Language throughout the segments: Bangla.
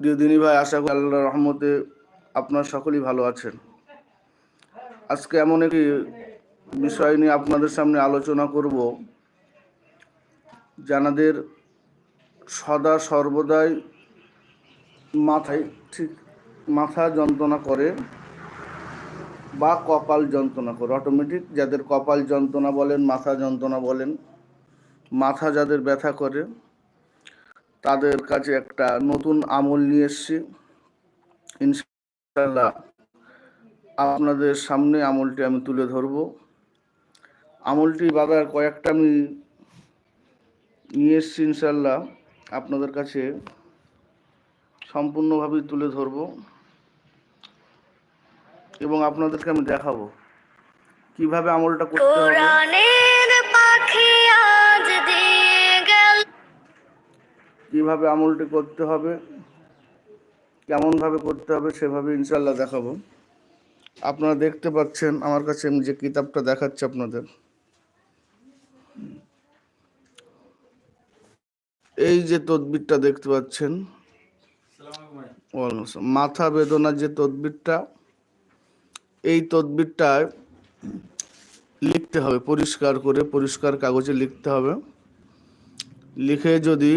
দিনী ভাই, আশা করি আল্লাহ রহমতে আপনার সকলেই ভালো আছেন। আজকে এমন একটি বিষয় নিয়ে আপনাদের সামনে আলোচনা করব জানাদের সদা সর্বদাই মাথায় ঠিক মাথা যন্ত্রণা করে বা কপাল যন্ত্রণা করে অটোমেটিক যাদের কপাল যন্ত্রণা বলেন, মাথা যন্ত্রণা বলেন, মাথা যাদের ব্যথা করে তাদের কাছে একটা নতুন আমল নিয়ে এসছি। ইনশাল্লাহ আপনাদের সামনে আমলটি আমি তুলে ধরব। আমলটি বাবার কয়েকটা আমি নিয়ে এসছি ইনশাল্লাহ আপনাদের কাছে সম্পূর্ণভাবে তুলে ধরব এবং আপনাদেরকে আমি দেখাবো। কীভাবে আমলটা করতে হবে? কীভাবে আমলটি করতে হবে, কেমনভাবে করতে হবে সেভাবে ইনশাল্লাহ দেখাবো। আপনারা দেখতে পাচ্ছেন, আমার কাছে আমি যে কিতাবটা দেখাচ্ছি আপনাদের। এই যে তদবিরটা দেখতে পাচ্ছেন মাথা বেদনার যে তদবিরটা, এই তদবিরটায় লিখতে হবে, পরিষ্কার করে পরিষ্কার কাগজে লিখতে হবে। লিখে যদি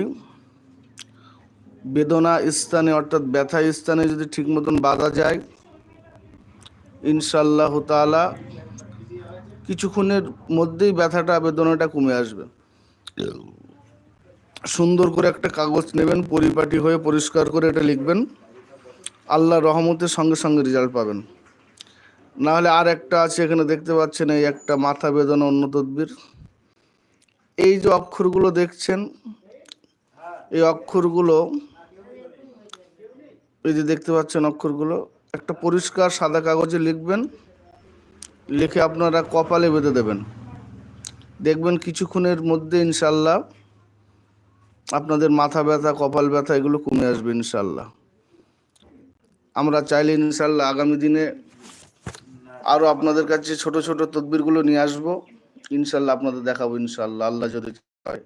বেদনা স্থানে, অর্থাৎ ব্যথা স্থানে যদি ঠিক মতন বাঁধা যায় ইনশাল্লাহ তালা কিছুক্ষণের মধ্যেই ব্যথাটা, বেদনাটা কমে আসবে। সুন্দর করে একটা কাগজ নেবেন, পরিপাটি হয়ে পরিষ্কার করে এটা লিখবেন। আল্লাহ রহমতের সঙ্গে সঙ্গে রেজাল্ট পাবেন। না হলে আর একটা আছে, এখানে দেখতে পাচ্ছেন, এই একটা মাথা বেদনা, অন্য তদ্বির। এই যে অক্ষরগুলো দেখছেন, এই অক্ষরগুলো এই যে দেখতে পাচ্ছেন অক্ষরগুলো, একটা পরিষ্কার সাদা কাগজে লিখবেন, লিখে আপনারা কপালে বেঁধে দেবেন। দেখবেন কিছুক্ষণের মধ্যে ইনশাল্লাহ আপনাদের মাথা ব্যথা, কপাল ব্যথা, এগুলো কমে আসবে ইনশাল্লাহ। আমরা চাইলে ইনশাল্লাহ আগামী দিনে আরও আপনাদের কাছে ছোট ছোট তদবিরগুলো নিয়ে আসব। ইনশাল্লাহ আপনাদের দেখাবো ইনশাল্লাহ, আল্লাহ যদি হয়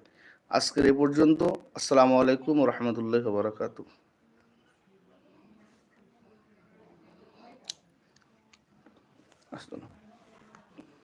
আজকের এ পর্যন্ত, আসসালামু আলাইকুম রহমতুল্লাহ বারাকাতু まの。